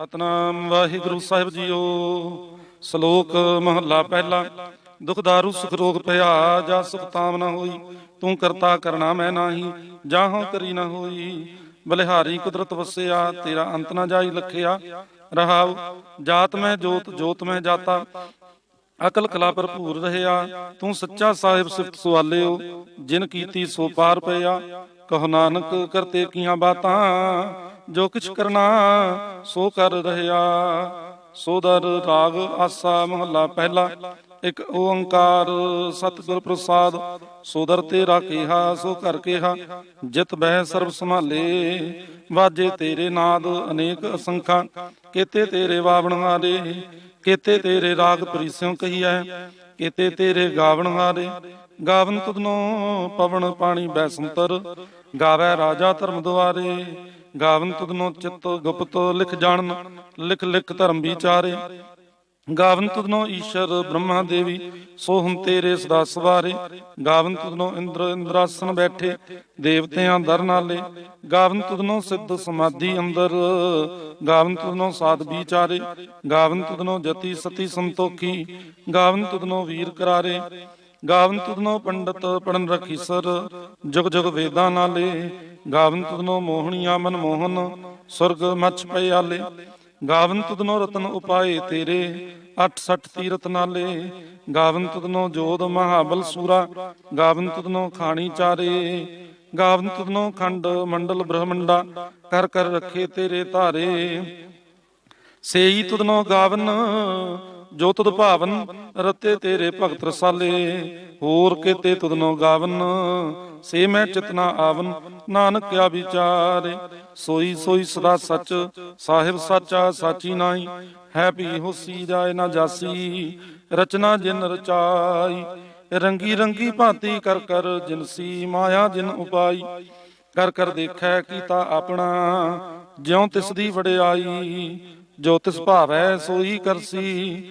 ਸਤਨਾਮ ਵਾਹਿਗੁਰੂ ਸਾਹਿਬ JIO. ਸ਼ਲੋਕ ਮਹੱਲਾ ਪਹਿਲਾ। ਦੁਖਦਾਰੂ ਸੁਖ ਰੋਗ ਭਇਆ ਜਾ ਸੁਖ ਤਾਮ ਨਾ ਹੋਈ, ਤੂੰ ਕਰਤਾ ਕਰਨਾ ਮੈਂ ਨਾਹੀ ਜਾਹੋਂ ਕਰੀ ਨਾ ਹੋਈ। ਬਲਿਹਾਰੀ ਕੁਦਰਤ ਵਸਿਆ, ਤੇਰਾ ਅੰਤ ਨਾ ਜਾਈ ਲਖਿਆ। ਰਹਾਉ, ਜਾਤ ਮੈਂ ਜੋਤ ਜੋਤ ਮੈਂ ਜਾਤਾ। ਅਕਲ ਕਲਾ ਭਰਪੂਰ ਰਹਿਆ, ਤੂੰ ਸੱਚਾ ਸਾਹਿਬ ਸਿਫਤ ਸੁਆਲਿਓ। ਜਿਨ ਕੀਤੀ ਸੋ ਪਾਰ ਪਿਆ, ਕਹੋ ਨਾਨਕ ਕਰਤੇ ਕੀਆਂ ਬਾਤਾਂ। ਜੋ ਕਿਛ ਕਰਨਾ ਸੋ ਕਰ ਰਹਿਆ। ਸੋ ਦਰ ਰਾਗ ਆਸਾ ਮਹੱਲਾ ਪਹਿਲਾ। ਇੱਕ ਓੰਕਾਰ ਸਤਿਗੁਰ ਪ੍ਰਸਾਦ। ਸੋ ਤੇਰਾ ਕੀਹਾ, ਸੋ ਕਰ ਕੀਹਾ। ਜਿਤ ਬਹਿ ਸਰਬ ਸੰਭਾਲੇ। ਵਾਜੇ ਤੇਰੇ ਨਾਦ ਅਨੇਕ ਅਸੰਖਾ। ਕੀਤੇ ਤੇਰੇ ਵਾਵਣ ਹਾਰੇ ਕੀਤੇ ਤੇਰੇ ਰਾਗ ਪ੍ਰੀਸਿਉ ਕਹੀਐ। ਕੀਤੇ ਤੇਰੇ ਗਾਵਣ ਹਾਰੇ ਗਾਵਨ ਤੁਧਨੋ ਪਵਨ ਪਾਣੀ ਬੈਸੰਤਰ ਗਾਵੇ ਰਾਜਾ ਧਰਮ ਦੁਆਰੇ। ਗਾਵਨ ਤੁਧਨੋ ਚਿਤ ਗੁਪਤ ਲਿਖ ਜਾਣਨ, ਲਿਖ ਲਿਖ ਧਰਮ ਵਿਚਾਰੇ। ਗਾਵਨ ਤੁਧਨੋ ਈਸ਼ਰ ਬ੍ਰਹਮਾ ਦੇਵੀ ਸੋਹੰ ਤੇਰੇ ਸਦਾ ਸਵਾਰੇ। ਗਾਵਨ ਤੁਧਨੋ ਇੰਦਰ ਇੰਦਰਾਸਨ ਬੈਠੇ, ਦੇਵਤਿਆਂ ਦਰ ਨਾਲੇ। ਗਾਵਨ ਤੁਧਨੋ ਸਿੱਧ ਸਮਾਧੀ ਅੰਦਰ। ਗਾਵਨ ਤੁਧਨੋ ਸਾਧ ਵਿਚਾਰੇ। ਗਾਵਨ ਤੁਧਨੋ ਜਤੀ ਸਤੀ ਸੰਤੋਖੀ। ਗਾਵਨ ਤੁਧਨੋ ਵੀਰ ਕਰਾਰੇ। ਗਾਵਨ ਤੁਧਨੋ ਪੰਡਤ ਪੜਨ ਰਖੀ ਸਰ। ਜੁਗ ਜੁਗ ਵੇਦਾਂ ਨਾਲੇ। ਗਾਵਨ ਤੁਧਨੋ ਮੋਹਣੀਆਂ ਮਨ ਮੋਹਨ ਸੁਰਗ ਮਛ ਪਿਆਲੇ ਗਾਵਨ ਤੁਧਨੋ ਰਤਨ ਉਪਾਏ ਤੇਰੇ 68 ਤੀਰਤ ਨਾਲੇ। ਗਾਵਨ ਤੁਧਨੋ ਜੋਧ ਮਹਾਬਲ ਸੂਰਾ, ਗਾਵਨ ਤੁਧਨੋ ਖਾਣੀ ਚਾਰੇ। ਗਾਵਨ ਤੁਧਨੋ ਖੰਡ ਮੰਡਲ ਬ੍ਰਹਮੰਡਾ, ਕਰ ਕਰ ਰੱਖੇ ਤੇਰੇ ਧਾਰੇ। ਸੇਈ ਤੁਧਨੋ ਗਾਵਨ ਜੋ ਤੁਧ ਭਾਵਨ, ਰਤੇ ਤੇਰੇ ਭਗਤ ਰਸਾਲੇ, ਹੋਰ ਕੀਤੇ ਤੁਧਨੋ ਗਾਵਨ। ਸੇ ਮੈਂ ਚਿਤਨਾ ਆਵਨ ਨਾਨਕ ਕਿਆ ਵਿਚਾਰੇ। ਸੋਈ ਸੋਈ ਸਦਾ ਸੱਚ, ਸਾਹਿਬ ਸਾਚਾ ਸਾਚੀ ਨਾਈ ਹੈ ਵੀ ਹੋਸੀ ਜਾਏ ਨਾ ਜਾਸੀ, ਰਚਨਾ ਜਿਨ ਰਚਾਈ। ਰੰਗੀ ਰੰਗੀ ਭਾਂਤੀ ਕਰ ਕਰ ਜਿਨਸੀ ਮਾਇਆ ਜਿਨ ਉਪਾਈ। ਕਰ ਕਰ ਦੇਖੈ ਕੀਤਾ ਆਪਣਾ, ਜਿਉ ਤਿਸ ਦੀ ਵਡਿਆਈ। ਜੋ ਤਿਸ ਭਾਵੈ ਸੋਈ ਕਰਸੀ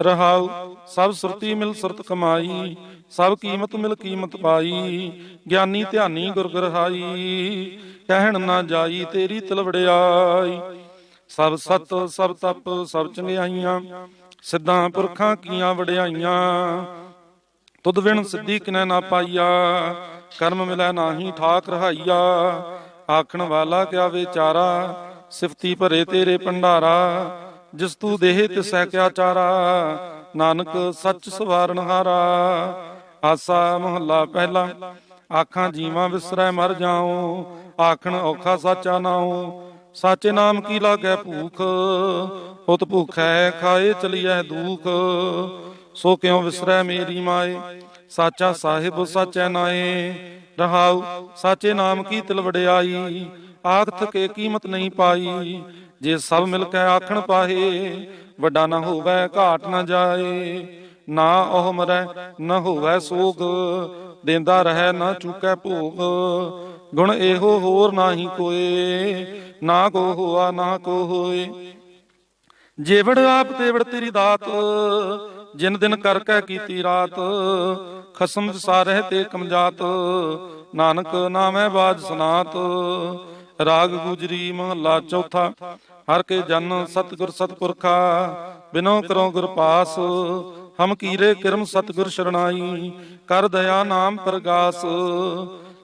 ਰਹਾਉ, ਸਭ ਸੁਰਤੀ ਮਿਲ ਸੁਰਤ ਕਮਾਈ, ਸਭ ਕੀਮਤ ਮਿਲ ਕੀਮਤ ਪਾਈ, ਗਿਆਨੀ ਧਿਆਨੀ ਗੁਰ ਗਰਹਾਈ, ਕਹਿਣ ਨਾ ਜਾਈ ਤੇਰੀ ਤਲਵੜਿਆਈ। ਸਭ ਸਤ, ਸਭ ਤਪ, ਸਭ ਚੰਗਿਆਈਆਂ, ਸਿੱਧਾਂ ਪੁਰਖਾਂ ਕੀਆਂ ਵਡਿਆਈਆਂ। ਤੁਧ ਵਿਣ ਸਿੱਧੀ ਕਿਨੈ ਨਾ ਪਾਈਆ, ਕਰਮ ਮਿਲੈ ਨਾਹੀ ਠਾਕ ਰਹਾਈਆ। ਆਖਣ ਵਾਲਾ ਕਿਆ ਵਿਚਾਰਾ, ਸਿਫਤੀ ਭਰੇ ਤੇਰੇ ਭੰਡਾਰਾ ਜਿਸ ਤੂੰ ਦੇਹ ਤਿਸੈ ਕਿਆ ਚਾਰਾ ਨਾਨਕ ਸੱਚ ਸਵਾਰਨ ਹਾਰਾ ਆਸਾ ਮਹੱਲਾ ਪਹਿਲਾ, ਆਖਾਂ ਜੀਵਾਂ ਵਿਸਰੈ ਮਰ ਜਾਉ, ਆਖਣ ਔਖਾ ਸਾਚਾ ਨਾਉ। ਸਾਚੇ ਨਾਮ ਕੀ ਲਾਗੈ ਭੂਖ ਉਤ ਭੁਖੈ ਖਾਏ ਚਲੀਐ ਦੂਖ। ਸੋ ਕਿਉ ਵਿਸਰੈ ਮੇਰੀ ਮਾਏ, ਸਾਚਾ ਸਾਹਿਬ ਸਾਚੈ ਨਾਏ। ਰਹਾਉ, ਸਾਚੇ ਨਾਮ ਕੀ ਤਿਲ ਵਡਿਆਈ ਆਖ ਥਕੇ ਕੀਮਤ ਨਹੀਂ ਪਾਈ। ਜੇ ਸਭ ਮਿਲ ਕੇ ਆਖਣ ਪਾਹੇ, ਵੱਡਾ ਨਾ ਹੋਵੇ ਘਾਟ ਨਾ ਜਾਏ। ਨਾ ਉਹ ਮਰੈ ਨਾ ਹੋਵੇ ਸੋਗ, ਦੇਂਦਾ ਰਹਿ ਨਾ ਚੁਕੈ ਭੋਗ। ਗੁਣ ਇਹੋ ਹੋਰ ਨਾਹੀ ਕੋਏ, ਨਾ ਕੋ ਹੋਆ, ਨਾ ਕੋ ਹੋਏ। ਜੇਵੜ ਆਪ ਤੇਵੜ ਤੇਰੀ ਦਾਤ, ਜਿਨ ਦਿਨ ਕਰ ਕੈ ਕੀਤੀ ਰਾਤ। ਖਸਮ ਸਾਰਹਿ ਤੇ ਕਮਜਾਤ, ਨਾਨਕ ਨਾਮੈ ਬਾਜ ਸੁਨਾਤ। ਰਾਗ ਗੁਜਰੀ ਮਹੱਲਾ ਚੌਥਾ, ਹਰ ਕੇ ਜਨ ਸਤਿਗੁਰ ਸਤਪੁਰਖਾ, ਬਿਨੋ ਕਰੋ ਗੁਰ ਪਾਸ, ਹਮ ਕੀਰੇ ਕਿਰਮ ਸਤਿਗੁਰ ਸ਼ਰਣਾਈ, ਕਰ ਦਇਆ ਨਾਮ ਪ੍ਰਗਾਸ,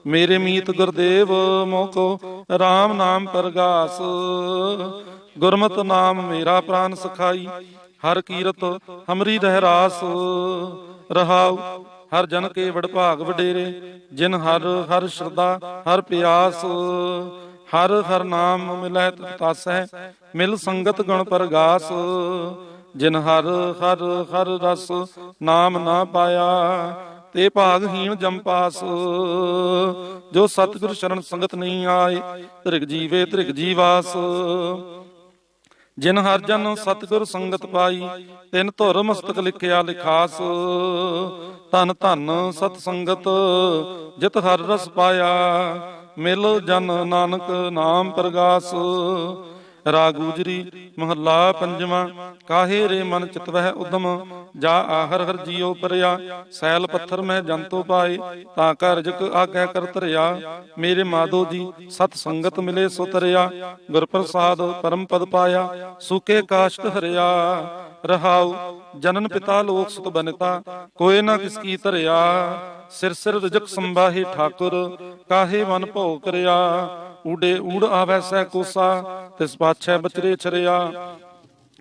ਮੇਰੇ ਮੀਤ ਗੁਰਦੇਵ ਮੋਕੋ RAM ਨਾਮ ਪ੍ਰਗਾਸ, ਗੁਰਮਤਿ ਨਾਮ ਮੇਰਾ ਪ੍ਰਾਨ ਸਖਾਈ, ਹਰ ਕੀਰਤ ਹਮਰੀ ਰਹਿਰਾਸ, ਰਹਾਉ, ਹਰ ਜਨ ਕੇ ਵਡ ਭਾਗ ਵਡੇਰੇ, ਜਿਨ ਹਰ ਹਰ ਸ਼ਰਦਾ ਹਰ ਪਿਆਸ ਹਰ ਹਰ ਨਾਮ ਮਿਲੈ ਤਤਾਸੈ ਮਿਲ ਸੰਗਤ ਗੁਣ ਪ੍ਰਗਾਸ। ਜਿਨ ਹਰ ਹਰ ਹਰ ਰਸ ਨਾਮ ਨਾ ਪਾਇਆ, ਤੇ ਭਾਗਹੀਣ ਜੰਪਾਸ ਜੋ ਸਤਿਗੁਰ ਸ਼ਰਨ ਸੰਗਤ ਨਹੀਂ ਆਏ ਤ੍ਰਿਗ ਜੀਵੇ ਤ੍ਰਿਗ ਜੀਵਾਸ। ਜਿਨ ਹਰ ਜਨ ਸਤਿਗੁਰ ਸੰਗਤ ਪਾਈ, ਤਿਨ ਧੁਰ ਮਸਤਕ ਲਿਖਿਆ ਲਿਖਾਸ। ਧਨ ਧਨ ਸਤ ਸੰਗਤ, ਜਿਤ ਹਰ ਰਸ ਪਾਇਆ। ਮਿਲ ਜਨ ਨਾਨਕ ਨਾਮ ਪ੍ਰਗਾਸ। ਰਾਗ ਗੁਜਰੀ ਮਹੱਲਾ ਪੰਜਵਾਂ, ਕਾਹੇ ਰੇ ਮਨ ਚਿਤ ਉਦਮ, ਜਾ ਆਹਰ ਹਰ ਜੀਉ ਪਰਿਆ, ਸੈਲ ਪੱਥਰ ਮੈਂ ਜੰਤੋ ਪਾਏ, ਤਾਂ ਕਰ ਜਕ ਆਗੈ ਕਰ ਧਰਿਆ, ਮੇਰੇ ਮਾਧੋ ਜੀ ਸਤ ਸੰਗਤ ਮਿਲੇ ਸੋ ਤਰਿਆ, ਗੁਰ ਪ੍ਰਸਾਦ ਪਰਮ ਪਦ ਪਾਇਆ, ਸੁਕੇ ਕਾਸ਼ਟ ਹਰਿਆ, ਰਹਾਉ, ਜਨਨ ਪਿਤਾ ਲੋਕ ਸੁਤ ਬਨਤਾ ਕੋਏ ਨਾ ਕਿਸ ਕੀ ਧਰਿਆ, ਸਿਰ ਸਿਰ ਰਜਕ ਸੰਭਾਹੀ ਠਾਕੁਰ, ਕਾਹੇ ਮਨ ਭਉ ਕਰਿਆ ਊਡੇ ਊੜ ਆਵੈ ਸਹਿ ਕੋਸਾ, ਤਿਸ ਪਾਛੈ ਬਚਰੇ ਛਰਿਆ।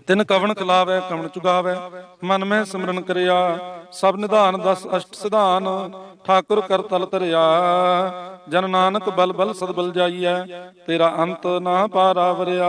ਤਿਨ ਕਵਣ ਖਲਾਵੈ ਕਵਣ ਚੁਗਾਵੈ, ਮਨ ਮੈਂ ਸਿਮਰਨ ਕਰਿਆ। ਸਭ ਨਿਧਾਨ ਦਸ ਅਸ਼ਟ ਸਿਧਾਨ, ਠਾਕੁਰ ਕਰ ਤਲ ਧਰਿਆ। ਜਨ ਨਾਨਕ ਬਲ ਬਲ ਸਦ ਬਲ ਜਾਈਐ, ਤੇਰਾ ਅੰਤ ਨਾ ਪਾਰਾ ਵਰਿਆ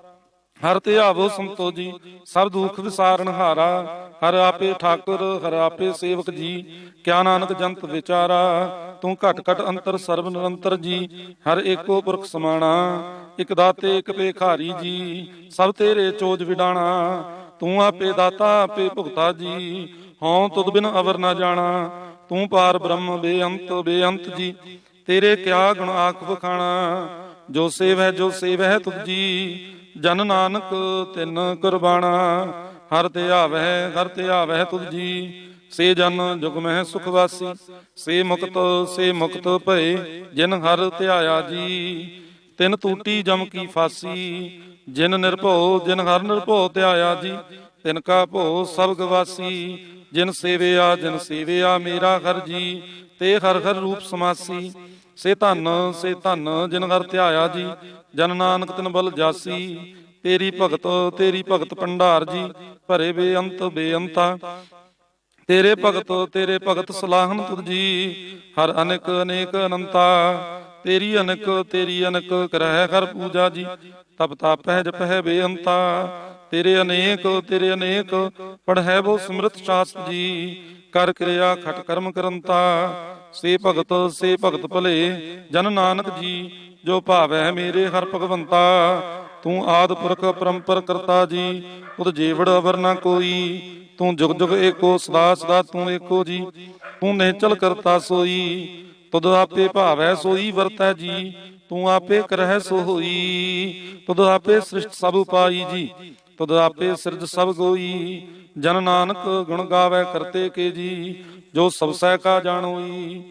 ਹਰ ਤੇ ਆਵੋ ਸੰਤੋ ਜੀ, ਸਭ ਦੁੱਖ ਵਿਸਾਰਨ ਹਾਰਾ। ਹਰ ਆਪੇ ਠਾਕੁਰ, ਹਰ ਆਪੇ ਸੇਵਕ ਜੀ, ਕਿਆ ਨਾਨਕ ਜੰਤ ਵਿਚਾਰਾ। ਤੂੰ ਘਟ ਘਟ ਅੰਤਰ ਸਰਬ ਨਿਰੰਤਰ ਜੀ, ਹਰ ਏਕੋ ਪੁਰਖ ਸਮਾਣਾ। ਇਕ ਦਾਤੇ, ਇਕ ਭੇਖਾਰੀ ਜੀ, ਸਭ ਤੇਰੇ ਚੋਜ ਵਿਡਾਣਾ। ਤੂੰ ਆਪੇ ਦਾਤਾ, ਆਪੇ ਭੁਗਤਾ ਜੀ, ਹਉ ਤੁਧ ਬਿਨ ਅਵਰ ਨਾ ਜਾਣਾ। ਤੂੰ ਪਾਰ ਬ੍ਰਹਮ, ਬੇਅੰਤ ਬੇਅੰਤ ਜੀ, ਤੇਰੇ ਕਿਆ ਗੁਣ ਆਖ ਵਖਾਣਾ। ਜੋ ਸੇਵ ਜੋ ਸੇਵ ਹੈ ਤੁਧ ਜੀ ਜਨ ਨਾਨਕ ਤਿੰਨ ਕੁਰਬਾਨਾ, ਹਰ ਤੇ ਆਵੈ ਹਰ ਤੇ ਆਵੈ ਤੁਧ ਜੀ। ਸੇ ਜਨ ਜੁਗ ਮਹਿ ਸੁਖ ਵਾਸੀ, ਸੇ ਮੁਕਤ ਸੇ ਮੁਕਤ ਭਏ, ਜਿਨ ਹਰ ਧਿਆਇਆ ਜੀ। ਤਿਨ ਟੂਟੀ ਜਮ ਕੀ ਫਾਸੀ, ਜਿਨ ਨਿਰਭਉ, ਜਿਨ ਹਰ ਨਿਰਭਉ ਧਿਆਇਆ ਜੀ। ਤਿਨ ਕਾ ਭਉ ਸਭ ਗਵਾਸੀ ਜਿਨ ਸੇਵਿਆ ਜਿਨ ਸੇਵਿਆ ਮੇਰਾ ਹਰ ਜੀ। ਤੇ ਹਰ ਹਰ ਰੂਪ ਸਮਾਸੀ ਸੇ ਧਨ ਸੇ ਧਨ ਜਿਨ ਘਰ ਧਿਆਇਆ ਜੀ, ਜਨ ਨਾਨਕ ਤਿਨ ਬਲ ਜਾਸੀ, ਤੇਰੀ ਭਗਤ ਤੇਰੀ ਭਗਤ ਭੰਡਾਰ ਜੀ, ਭਰੇ ਬੇਅੰਤ ਬੇਅੰਤਾ। ਤੇਰੇ ਭਗਤ ਤੇਰੇ ਭਗਤ ਸਲਾਹਨ ਤੁਧ ਜੀ, ਹਰ ਅਨੇਕ ਅਨੇਕ ਅਨੰਤਾ। ਤੇਰੀ ਅਨਕ ਤੇਰੀ ਅਨਕ ਕਰਹਿ ਕਰ ਪੂਜਾ ਜੀ, ਤਪ ਤਾਪਹਿ ਜਪਹਿ ਬੇਅੰਤਾ। ਤੇਰੇ ਅਨੇਕ ਤੇਰੇ ਅਨੇਕ, ਪੜਹਿ ਬੋ ਸਮ੍ਰਿਤ ਸ਼ਾਸਤ ਜੀ, ਕਰ ਕਿਰਿਆ ਖਟ ਕਰਮ ਕਰੰਤਾ। ਸੇ ਭਗਤ ਸੇ ਭਗਤ ਭਲੇ, ਜਨ ਨਾਨਕ ਜੀ, ਜੋ ਭਾਵੈ ਮੇਰੇ ਹਰ ਭਗਵੰਤਾ। ਤੂੰ ਆਦ ਪੁਰਖ ਪਰੰਪਰ ਕਰਤਾ ਜੀ ਤੁਧ ਜੀਵੜ ਅਵਰ ਨਾ ਕੋਈ। ਤੂੰ ਜੁਗ ਜੁਗ ਏਕੋ, ਸਦਾ ਸਦਾ ਤੂੰ ਏਕੋ ਜੀ। ਤੂੰ ਨਿਹਚਲ ਕਰਤਾ ਸੋਈ, ਤੁਧ ਆਪੇ ਭਾਵੈ ਸੋਈ ਵਰਤੈ ਜੀ। ਤੂੰ ਆਪੇ ਕਰਹਿ ਸੋ ਹੋਈ, ਤੁਧ ਆਪੇ ਸ੍ਰਿਸ਼ਟ ਸਭ ਉਪਾਈ ਜੀ। ਤੁਧ ਆਪੇ ਸਿਰਜ ਸਭ ਗੋਈ, ਜਨ ਨਾਨਕ ਗੁਣ ਗਾਵੇ ਕਰਤੇ ਕੇ ਜੀ। ਜੋ ਸਭ ਸਹਿ ਕਾ ਜਾਣੋਈ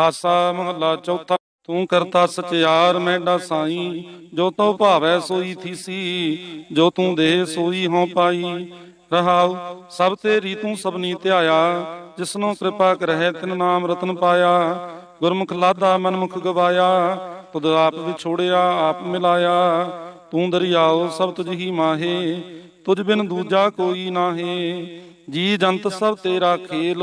ਆਸਾ ਮਹੱਲਾ ਚੌਥਾ, ਤੂੰ ਕਰਤਾ ਸਚਿਆਰ ਮੈਂਡਾ ਸਾਈ, ਜੋ ਤੋ ਭਾਵੈ ਸੋਈ ਥੀਸੀ, ਜੋ ਤੂੰ ਦੇ ਸੋਈ ਹਉ ਪਾਈ, ਰਹਾਉ, ਸਭ ਤੇਰੀ ਤੂੰ ਸਭਨੀ ਧਿਆਇਆ, ਜਿਸਨੋ ਕਿਰਪਾ ਕਰਹਿ ਤਿਨ ਨਾਮ ਰਤਨ ਪਾਇਆ, ਗੁਰਮੁਖ ਲਾਦਾ ਮਨਮੁਖ ਗਵਾਇਆ, ਤੁਧ ਆਪ ਵਿਛੋੜਿਆ, ਆਪ ਮਿਲਾਇਆ, ਤੂੰ ਦਰਿਆਓ ਸਭ ਤੁਝ ਹੀ ਮਾਹੇ, ਤੁਝ ਬਿਨ ਦੂਜਾ ਕੋਈ ਨਾਹੀ, ਜੀ ਜੰਤ ਸਭ ਤੇਰਾ ਖੇਲ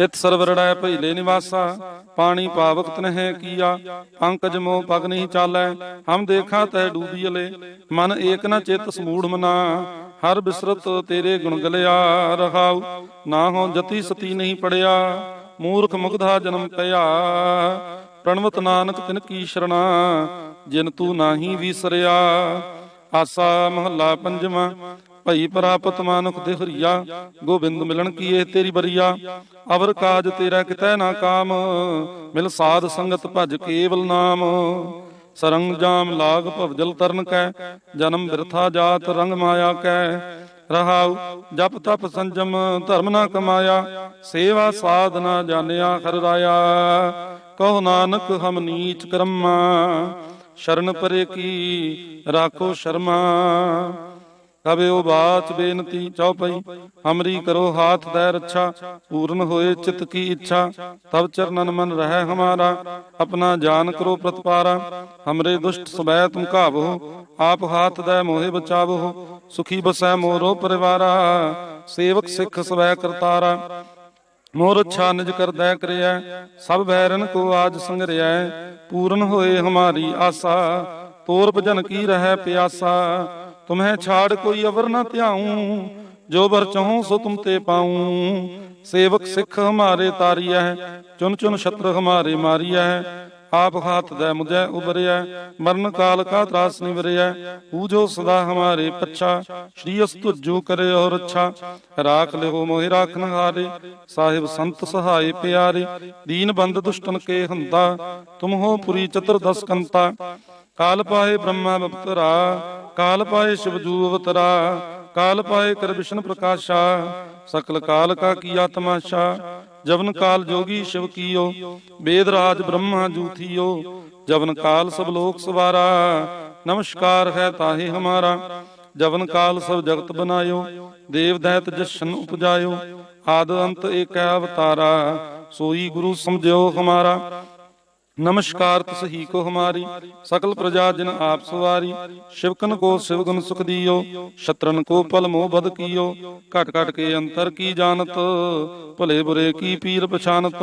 ਤਿਤ ਸਰਵਰੜੈ ਭਈਲੇ ਨਿਵਾਸਾ, ਪਾਣੀ ਪਾਵਕ ਤਨਹਿ ਕੀਆ, ਪੰਕਜ ਮੋ ਪਗ ਨਹੀਂ ਚਾਲੈ, ਹਮ ਦੇਖਾ ਤੈ ਡੂਬੀਲੇ ਮਨ ਏਕ ਨ ਚਿਤ ਸਮੂੜ ਮਨਾ, ਹਰ ਬਿਸਰਤ ਤੇਰੇ ਗੁਣ ਗਲਿਆ ਰਹਾਉ, ਨਾ ਹੋ ਜਤੀ ਸਤੀ ਨਹੀਂ ਪੜਿਆ, ਮੂਰਖ ਮੁਗਧਾ ਜਨਮ ਪਿਆ, ਪ੍ਰਣਵਤ ਨਾਨਕ ਤਿਨ ਕੀ ਸ਼ਰਣਾ, ਜਿਨ ਤੂੰ ਨਾਹੀ ਵਿਸਰਿਆ, ਆਸਾ ਮਹੱਲਾ ਪੰਜਵਾਂ ਭਈ ਪ੍ਰਾਪਤ ਮਾਨੁਖ ਦੇ ਹਰੀਆ, ਗੋਬਿੰਦ ਮਿਲਣ ਕੀਏ ਤੇਰੀ ਬਰੀਆ। ਅਵਰ ਕਾਜ ਤੇਰਾ ਕਿਤੈ ਨਾ ਕਾਮ, ਮਿਲ ਸਾਧ ਸੰਗਤ ਭਜ ਕੇਵਲ ਨਾਮ। ਸਰੰਗ ਜਾਮ ਲਾਗ ਭਵਜਲ ਤਰਨ ਕੈ, ਜਨਮ ਬਿਰਥਾ ਜਾਤ ਰੰਗ ਮਾਇਆ ਕੈ। ਰਹਾਉ ਜਪ ਤਪ ਸੰਜਮ, ਧਰਮ ਨਾ ਕਮਾਇਆ, ਸੇਵਾ ਸਾਧ ਨਾ ਜਾਣਿਆ ਖਰ ਰਾਇਆ। ਕਹੋ ਨਾਨਕ ਹਮ ਨੀਚ ਕਰਮਾ, ਸ਼ਰਨ ਪਰੇ ਕੀ ਰਾਖੋ ਸ਼ਰਮਾ। ਕਬਿਓ ਬਾਚ ਬੇਨਤੀ ਚਉਪਈ ਹਮਰੀ ਕਰੋ ਹਾਥ ਦੈ ਰੱਛਾ ਪੂਰਨ ਹੋਏ ਚਿਤ ਕੀ ਇੱਛਾ ਤਬ ਚਰਨਨ ਮਨ ਰਹਿ ਹਮਾਰਾ, ਆਪਣਾ ਜਾਨ ਕਰੋ ਪ੍ਰਤਪਾਰਾ, ਹਮਰੇ ਦੁਸ਼ਟ ਸਬੈ ਤੁਮ ਕਾਵੋ ਆਪ ਹਾਥ ਦੈ ਮੋਹਿ ਬਚਾਵੋ, ਸੁਖੀ ਬਸੈ ਮੋਰੋ ਪਰਿਵਾਰਾ, ਸੇਵਕ ਸਿੱਖ ਸਵੈ ਕਰਤਾਰਾ, ਮੋਰ ਅੱਛਾ ਨਿਜ ਕਰਦੈ ਕਰਿਆ ਸਭ ਬੈਰਨ ਕੋ ਆਜ ਸੰਗਰਿਐ, ਪੂਰਨ ਹੋਏ ਹਮਾਰੀ ਆਸਾ, ਤੋਰ ਭਜਨ ਕੀ ਰਹਿ ਪਿਆਸਾ ਤੁਮਹਿ ਛਾੜ ਕੋਈ ਅਵਰ ਨ ਧਿਆਉ, ਜੋ ਬਰ ਚਾਹੂੰ ਸੋ ਤੁਮ ਤੇ ਪਾਉ। ਸੇਵਕ ਸਿੱਖ ਹਮਾਰੇ ਤਾਰੀਐ, ਚੁਨ ਚੁਨ ਛਤਰ ਹਮਾਰੇ ਮਾਰੀਐ। ਆਪ ਹਾਥ ਦੈ ਮੁਝੈ ਉਬਰਿਐ ਮਰਨ ਕਾਲ ਕਾ ਤਰਾਸ ਨਿਵਰਿਐ। ਪੂਜੋ ਸਦਾ ਹਮਾਰੇ ਪੱਛਾ, ਸ਼੍ਰੀ ਅਸ ਤੁਜੂ ਕਰੇ ਔਰ ਅੱਛਾ। ਰਾਖ ਲਿਓ ਮੋਹਿ ਰਾਖਨ ਹਾਰੇ ਸਾਹਿਬ ਸੰਤ ਸਹਾਈ ਪਿਆਰੇ। ਦੀਨ ਬੰਦ ਦੁਸ਼ਟਨ ਕੇ ਹੰਦਾ, ਤੁਮ ਹੋ ਪੁਰੀ ਚਤੁਰਦਸ ਕੰਤਾ। ਕਾਲ ਪਾਏ ਬ੍ਰਹਮਾ ਬਪਤਰਾ, ਕਾਲ ਪਾਏ ਸ਼ਿਵਜੂ ਅਵਤਰਾ, ਕਾਲ ਪਾਏ ਕਰ ਵਿਸ਼ਨ ਪ੍ਰਕਾਸ਼ਾ, ਸਕਲ ਕਾਲ ਕਾ ਕੀਆ ਤਮਾਸ਼ਾ ਜਵਨ ਕਾਲ ਜੋਗੀ ਸ਼ਿਵ ਕੀਓ, ਵੇਦ ਰਾਜ ਬ੍ਰਹਮਾ ਜੂਥੀਓ ਜਵਨ ਕਾਲ ਸਭ ਲੋਕ ਸਵਾਰਾ, ਨਮਸਕਾਰ ਹੈ ਤਾਹੇ ਹਮਾਰਾ, ਜਵਨ ਕਾਲ ਸਭ ਜਗਤ ਬਨਾਇਓ, ਦੇਵ ਦੈਤ ਜਸ਼ਨ ਉਪਜਾਇਓ, ਆਦ ਅੰਤ ਏਕੈ ਅਵਤਾਰਾ, ਸੋਈ ਗੁਰੂ ਸਮਝਿਓ ਹਮਾਰਾ ਨਮਸਕਾਰ ਤਸਹੀ ਕੋ ਹਮਾਰੀ, ਸਕਲ ਪ੍ਰਜਾ ਜਿਨ ਆਪ ਸਵਾਰੀ, ਸ਼ਿਵਕਨ ਕੋ ਸਿਵਗੁਣ ਸੁਖ ਦੀਓ, ਸ਼ਤਰਨ ਕੋ ਪਲ ਮੋਹ ਬਦ ਕੀਓ, ਘਟ ਘਟ ਕੇ ਅੰਤਰ ਕੀ ਜਾਣਤ, ਭਲੇ ਬੁਰੇ ਕੀ ਪੀਰ ਪਛਾਨਤ,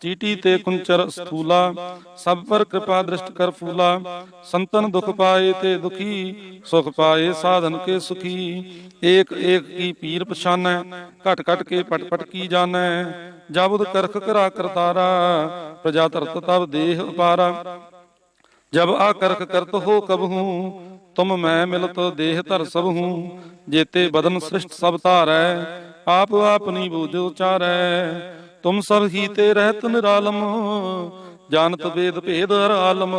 ਚੀਟੀ ਤੇ ਕੁੰਚਰ ਸਥੂਲਾ, ਸਭ ਪਰ ਕਿਰਪਾ ਦ੍ਰਿਸ਼ਟ ਕਰ ਫੂਲਾ, ਸੰਤਨ ਦੁਖ ਪਾਏ ਤੇ ਦੁਖੀ, ਸੁਖ ਪਾਏ ਸਾਧਨ ਕੇ ਸੁਖੀ, ਏਕ ਏਕ ਕੀ ਪੀਰ ਪਛਾਨੈ, ਘਟ ਘਟ ਕੇ ਪਟ ਪਟ ਕੀ ਜਾਣੈ ਜਬੁਦ ਕਰਖ ਕਰਾ ਕਰਤਾਰਾ, ਪ੍ਰਜਾ ਤਰਤ ਤਬ ਦੇਹ ਉਪਾਰਾ। ਜਬ ਆ ਕਰਖ ਕਰਤ ਹੋ ਕਬਹੂ, ਤੁਮ ਮੈਂ ਮਿਲਤ ਦੇਹ ਧਰ ਸਭ ਜੇਤੇ ਬਦਨ ਸ੍ਰਿਸ਼ਟ ਸਭ ਧਾਰੈ, ਆਪ ਆਪਨੀ ਬੂਝ ਉਚਾਰੈ। ਤੁਮ ਸਭ ਹੀ ਤੇ ਰਹਿਤ ਨਿਰਾਲਮ, ਜਾਣਤ ਵੇਦ ਭੇਦ ਹਰ ਆਲਮ।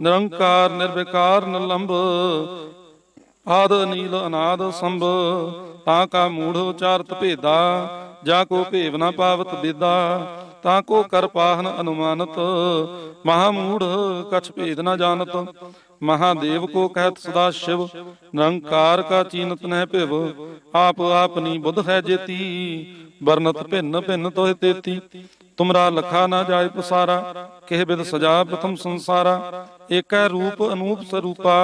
ਨਿਰੰਕਾਰ, ਨਿਰਵਿਕਾਰ ਨਿਲੰਭ ਆਦ ਨੀਲ ਅਨਾਦ ਸੰਭ, ਤਾਂ ਕਾ ਮੂੜ ਉਚਾਰਤ ਭੇਦਾ। ਜਾ ਕੋ ਭੇਵ ਨਾ ਪਾਵਤ ਬੇਦਾ, ਤਾਂ ਕੋ ਕਰ ਪਾਹਨ ਅਨੁਮਾਨਤ। ਮਹਾ ਮੂੜ ਕਛ ਭੇਦ ਨਾ ਜਾਣਤ। ਮਹਾਦੇਵ ਕੋ ਕਹਿਤ ਸਦਾ ਸ਼ਿਵ, ਨਿਰੰਕਾਰ ਕਾ ਚੀਨਤ ਨਹਿ ਭਿਵ। ਆਪ ਆਪਨੀ ਬੁੱਧ ਹੈ ਜੇਤੀ, ਵਰਨਤ ਭਿੰਨ ਭਿੰਨ ਤੋਹਿ ਤੇਤੀ। ਤੁਮਰਾ ਲਖਾ ਨਾ ਜਾਏ ਪਸਾਰਾ, ਕਿਹ ਬਿਦ ਸਜਾ ਪ੍ਰਥਮ ਸੰਸਾਰਾ। ਏਕੈ ਰੂਪ ਅਨੂਪ ਸਰੂਪਾ,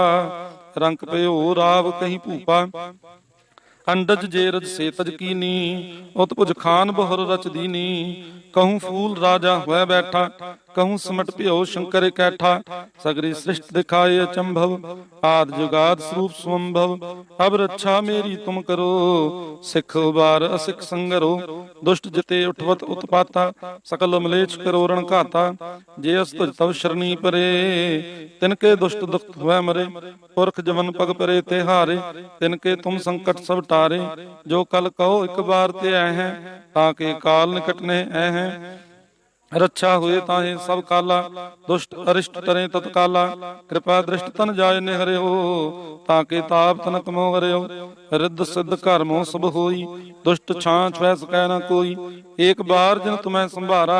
ਰੰਗ ਪਿਓ ਰਾਵ ਕਹੀਂ ਭੂਪਾ। ਅੰਡਜ ਜੇਰਜ ਸੇਤਜ ਕੀਨੀ ਉਤਪੁਜ ਖਾਨ ਬਹੁਰ ਰਚ ਦੀਨੀ ਕਹੂੰ ਫੂਲ ਰਾਜਾ ਹੋਇ ਬੈਠਾ ਕਹੂੰ ਸਮਟ ਭਿਓ ਸ਼ੰਕਰ ਇਕੈਠਾ ਸਗਰੀ ਸ੍ਰਿਸ਼ਟ ਦਿਖਾਏ ਅਚੰਭਵ ਆਦ ਜੁਗਾਦ ਸਰੂਪ ਸੁੰਭਵ ਅਬ ਰੱਛਾ ਮੇਰੀ ਤੁਮ ਕਰੋ ਸਿੱਖ ਉਬਾਰ ਅਸਿੱਖ ਸੰਗਰੋ ਦੁਸ਼ਟ ਜਿਤੇ ਉਠਵਤ ਉਤਪਾਤਾ ਸਕਲ ਮਲੇਛ ਕਰੋ ਰਣ ਘਾਤਾ ਜੇ ਅਸ ਤੁਜ ਤਵ ਸ਼ਰਣੀ ਪਰੇ ਤਿਨ ਕੇ ਦੁਸ਼ਟ ਦੁਖਤ ਹੋਇ ਮਰੇ ਪੁਰਖ ਜਵਨ ਪਗ ਪਰੇ ਤੇ ਹਾਰੇ ਤਿਨ ਕੇ ਤੁਮ ਸੰਕਟ ਸਭ ਟਾਰੇ ਜੋ ਕਲ ਕਹੋ ਇੱਕ ਬਾਰ ਤੇ ਐ ਹੈ ਤਾਂ ਕੇ ਕਾਲ ਨਿਕਟ ਨੇ ਐ ਹੈ ਰੱਛਾ ਹੋਏ ਤਾਹੇ ਸਭ ਕਾਲਾ, ਦੁਸ਼ਟ ਅਰਿਸ਼ਟ ਤਰੇ ਤਤਕਾਲਾ, ਕਿਰਪਾ ਦ੍ਰਿਸ਼ਟ ਤਨ ਜਾਏ ਨਿਹਰਿਓ, ਤਾਂ ਕੇ ਤਾਪ ਤਨ ਕਮੋ ਹਰਿਓ। ਰਿੱਧ ਸਿੱਧ ਘਰ ਸਭ ਹੋਈ, ਦੁਸ਼ਟ ਛਾਂ ਛਵੈ ਸਕੈ ਨਾ ਕੋਈ। ਏਕ ਬਾਰ ਜਿਨ ਤੁਮੈ ਸੰਭਾਰਾ,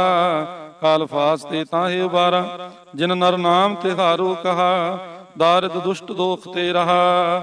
ਕਾਲ ਫਾਸ ਤੇ ਤਾਹੇ ਉਬਾਰਾ। ਜਿਨ ਨਰ ਨਾਮ ਤਿਹਾਰੋ ਕਹਾ, ਦਾਰਿਦ ਦੁਸ਼ਟ ਦੋਖ ਤੇ ਰਹਾ।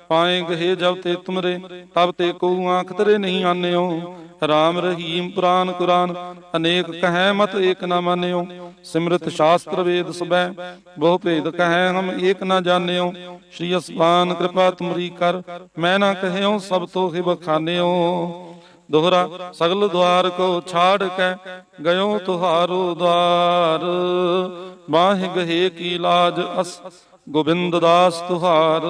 ਪਾਏ ਗਏ ਜਬ ਤੇ ਤੁਮਰੇ, ਤਬ ਤੇ ਕੋ ਆਂਖ ਤਰੇ ਨਹੀਂ ਆਨਿਓ। ਰਾਮ ਰਹੀਮ ਪੁਰਾਨ ਕੁਰਾਨ, ਅਨੇਕ ਕਹੈ ਮਤ ਏਕ ਨਾ ਮੰਨਿਓ। ਸਿਮਰਤ ਸ਼ਾਸਤਰ ਵੇਦ ਸਬੈ, ਬਹੁ ਭੇਦ ਕਹੈ ਹਮ ਏਕ ਨਾ ਜਾਣਿਓ। ਸ਼੍ਰੀ ਅਸਪਾਨ ਕਿਰਪਾ ਤੁਮਰੀ ਕਰ, ਮੈਂ ਨਾ ਕਹਿਓ ਸਭ ਤੋਂ ਹੀ ਬਖਾਨਿਓ ਦੋਹਰਾ, ਸਗਲ ਦੁਆਰ ਕੋ ਛਾੜ ਕੇ, ਗਇਓ ਤੁਹਾਰੋ ਦਵਾਰ ਬਾਹਿ ਗਹੇ ਕੀ ਲਾਜ ਅਸ, ਗੋਬਿੰਦ ਦਾਸ ਤੁਹਾਰ।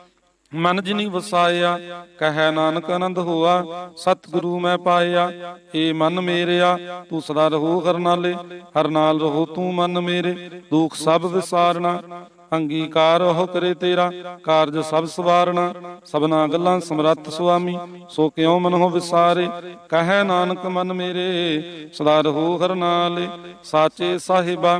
ਮਨ ਜਿਨੀ ਵਸਾਇਆ, ਕਹੈ ਨਾਨਕ ਆਨੰਦ ਹੋਆ, ਸਤਿਗੁਰੂ ਮੈਂ ਪਾਇਆ ਏ ਮਨ ਮੇਰਿਆ, ਤੂੰ ਸਦਾ ਰਹੋ ਹਰ ਨਾਲੇ ਰਹੋ ਤੂੰ ਮਨ ਮੇਰੇ, ਦੁੱਖ ਸਭ ਵਿਸਾਰਨਾ, ਅੰਗੀਕਾਰ ਹੋ ਕਰੇ ਤੇਰਾ, ਕਾਰਜ ਸਭ ਸਵਾਰਣਾ ਸਭਨਾ ਗੱਲਾਂ ਸਮਰੱਥ ਸੁਆਮੀ, ਸੋ ਕਿਉ ਮਨ ਹੋ ਵਿਸਾਰੇ, ਕਹੈ ਨਾਨਕ ਮਨ ਮੇਰੇ, ਸਦਾ ਰਹੋ ਹਰ ਨਾਲੇ, ਸਾਚੇ ਸਾਹਿਬਾ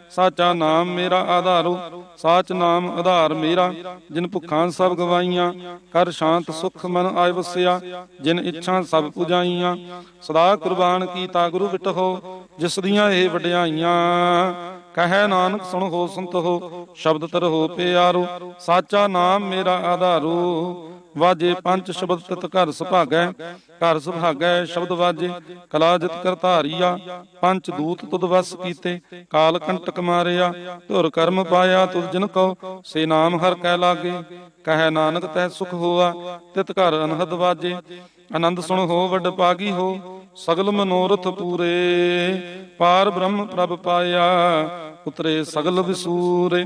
ਸਾਚਾ ਨਾਮ ਮੇਰਾ ਆਧਾਰੋ, ਸਾਚ ਨਾਮ ਆਧਾਰ ਮੇਰਾ, ਜਿਨ ਭੁੱਖਾਂ ਸਭ ਗਵਾਈਆਂ ਕਰ ਸ਼ਾਂਤ ਸੁਖ ਮਨ ਆਇ ਵਸਿਆ, ਜਿਨ ਇੱਛਾ ਸਭ ਪੁਜਾਈਆਂ। ਸਦਾ ਕੁਰਬਾਨ ਕੀਤਾ ਗੁਰੂ ਵਿਟਹੋ ਜਿਸ ਦੀਆਂ ਇਹ ਵਡਿਆਈਆਂ। ਕਹੈ ਨਾਨਕ ਸੁਣ ਹੋ ਸੰਤ ਹੋ ਸ਼ਬਦ ਤਰ ਹੋ ਪਿਆਰੋ, ਸਾਚਾ ਨਾਮ ਮੇਰਾ ਆਧਾਰੋ। ਵਾਜੇ ਪੰਜ ਸ਼ਬਦ ਤਿਤ ਘਰ ਸੁਭਾਗੈ ਘਰ ਸੁਭਾਗੈ ਸ਼ਬਦ ਵਾਜੇ, ਕਲਾ ਜਿਤ ਕਰਤਾਰੀਆ ਪੰਜ ਦੂਤ ਤੁਧ ਵਸ ਕੀਤੇ, ਕਾਲ ਕੰਟਕ ਮਾਰਿਆ, ਧੁਰ ਕਰਮ ਪਾਇਆ ਤੁਧ ਜਿਨ ਕੋ ਸੇ ਨਾਮ ਹਰ ਕਹਿ ਲਾਗੇ, ਕਹੈ ਨਾਨਕ ਤੈ ਸੁਖ ਹੋਆ, ਤਿਤ ਘਰ ਅਨਹਦ ਵਾਜੇ, ਆਨੰਦ ਸੁਣ ਹੋ ਵੱਡ ਪਾਗੀ ਹੋ, ਸਗਲ ਮਨੋਰਥ ਪੂਰੇ, ਪਾਰ ਬ੍ਰਹਮ ਪ੍ਰਭ ਪਾਇਆ, ਉਤਰੇ ਸਗਲ ਵਿਸੂਰੇ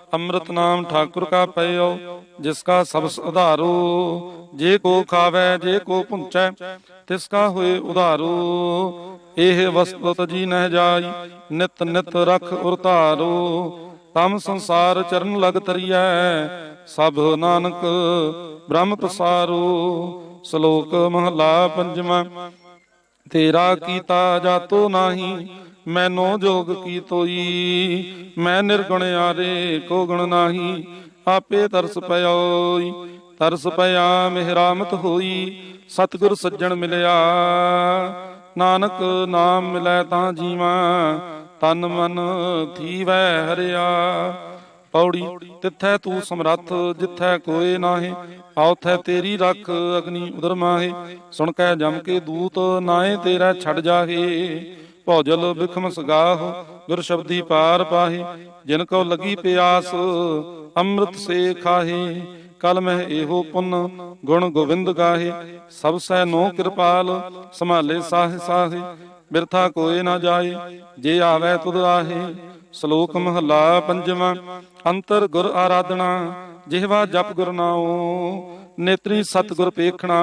ਅੰਮ੍ਰਿਤ ਨਾਮ ਠਾਕੁਰ ਕਾ ਪਇਓ, ਜਿਸ ਕਾ ਸਬਸ ਉਧਾਰੋ। ਜੇ ਕੋ ਖਾਵੇ, ਜੇ ਕੋ ਪੁੰਚੈ, ਤਿਸ ਕਾ ਹੋਏ ਉਧਾਰੋ। ਇਹ ਵਸਤੁ ਜੀ ਨਹਿ ਜਾਈ, ਨਿਤ ਨਿਤ ਰਖ ਉਰਤਾਰੋ ਤਮ ਸੰਸਾਰ ਚਰਨ ਲਗ ਤਰੀਐ, ਸਭ ਨਾਨਕ ਬ੍ਰਹਮ ਪਸਾਰੂ। ਸ਼ਲੋਕ ਮਹਲਾ ਪੰਜਵਾਂ, ਤੇਰਾ ਕੀਤਾ ਜਾਤੋ ਨਾਹੀ ਮੈਨੋ ਜੋਗ ਕੀ ਤੋਈ? ਮੈਂ ਨਿਰਗੁਣ ਆਰੇ ਕੋ ਗੁਣ ਨਾਹੀ, ਆਪੇ ਤਰਸ ਪਇਓਈ ਤਰਸ ਪਿਆ ਮਿਹਰਾਮਤ ਹੋਈ, ਸਤਿਗੁਰ ਸੱਜਣ ਮਿਲਿਆ। ਨਾਨਕ ਨਾਮ ਮਿਲੈ ਤਾਂ ਜੀਵਾਂ, ਤਨ ਮਨ ਥੀਵੈ ਹਰਿਆ। ਪੌੜੀ ਤਿੱਥੈ ਤੂੰ ਸਮਰੱਥ, ਜਿੱਥੈ ਕੋਏ ਨਾਹੀ, ਆਉਥੈ ਤੇਰੀ ਰੱਖ ਅਗਨੀ ਉਦਰ ਮਾਹੇ। ਸੁਣ ਕੈ ਜਮ ਕੇ ਦੂਤ ਨਾਏ ਤੇਰਾ ਛੱਡ ਜਾਹੇ। ਭੌਜਲ ਬਿਖਮ ਸਗਾਹ, ਗੁਰ ਸ਼ਬਦੀ ਪਾਰ ਪਾਹੇ, ਜਿਨ ਕੋ ਲਗੀ ਪਿਆਸ, ਅੰਮ੍ਰਿਤ ਸੇ ਖਾਹੇ। ਕਲ ਮਹਿ ਇਹੋ ਪੁੰਨ, ਗੁਣ ਗੋਵਿੰਦ ਗਾਹੇ। ਸਭ ਸੈ ਨੋ ਕਿਰਪਾਲ, ਸੰਭਾਲੇ ਸਾਹ ਸਾਹੇ। ਬਿਰਥਾ ਕੋਏ ਨਾ ਜਾਏ ਜੇ ਆਵੇ ਤੁਧ ਆਹੇ। ਸ਼ਲੋਕ ਮਹਲਾ ਪੰਜਵਾਂ, ਅੰਤਰ ਗੁਰ ਆਰਾਧਨਾ, ਜਿਹਵਾ ਜਪ ਗੁਰਨਾਉ ਨੇਤਰੀ ਸਤਿਗੁਰ ਪੇਖਣਾ,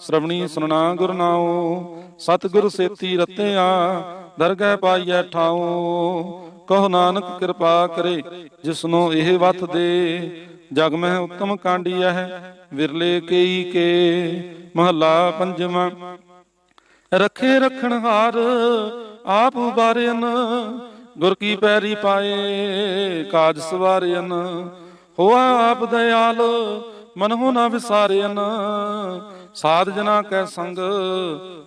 ਸ਼ਰਵਣੀ ਸੁਨਣਾ ਗੁਰ ਨਾਉ। ਸਤਿਗੁਰ ਸੇਤੀ ਰਤਿਆ, ਦਰਗਹਿ ਪਾਈਐ ਠਾਉ। ਕਹੋ ਨਾਨਕ ਕਿਰਪਾ ਕਰੇ, ਜਿਸਨੂੰ ਇਹ ਵਤ ਦੇ। ਜਗ ਮਹਿ ਉਤਮ ਕਾਂਡੀਐ, ਵਿਰਲੇ ਕੇਈ ਕੇ। ਮਹਲਾ ਪੰਜਵਾਂ ਰਖੇ ਰਖਣ ਹਾਰ, ਆਪ ਉਬਾਰਿਆਨ ਗੁਰ ਕੀ ਪੈਰੀ ਪਾਏ, ਕਾਜ ਸਵਾਰਿਆਨ ਹੋਆ ਆਪ ਦਇਆਲ ਮਨਹੁ ਨਾ ਵਿਸਾਰਿਆਨ ਸਾਧ ਜਨਾ ਕੈ ਸੰਗ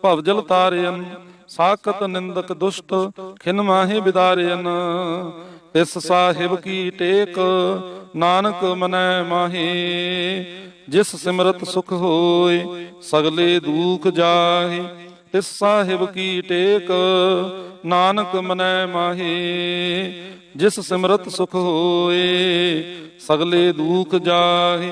ਭਵਜਲ ਤਾਰਿਆਨ ਸਾਖਤ ਨਿੰਦਕ ਦੁਸ਼ਟ, ਖਿਨ ਮਾਹੇ ਵਿਦਾਰਿਆਨ ਤਿਸ ਸਾਹਿਬ ਕੀ ਟੇਕ, ਨਾਨਕ ਮਨੈ ਮਾਹੇ, ਜਿਸ ਸਿਮਰਤ ਸੁਖ ਹੋਏ, ਸਗਲੇ ਦੁਖ ਜਾਹੇ। ਤਿਸ ਸਾਹਿਬ ਕੀ ਟੇਕ, ਨਾਨਕ ਮਨੈ ਮਾਹੇ, ਜਿਸ ਸਿਮਰਤ ਸੁਖ ਹੋਏ, ਸਗਲੇ ਦੁਖ ਜਾਹੇ।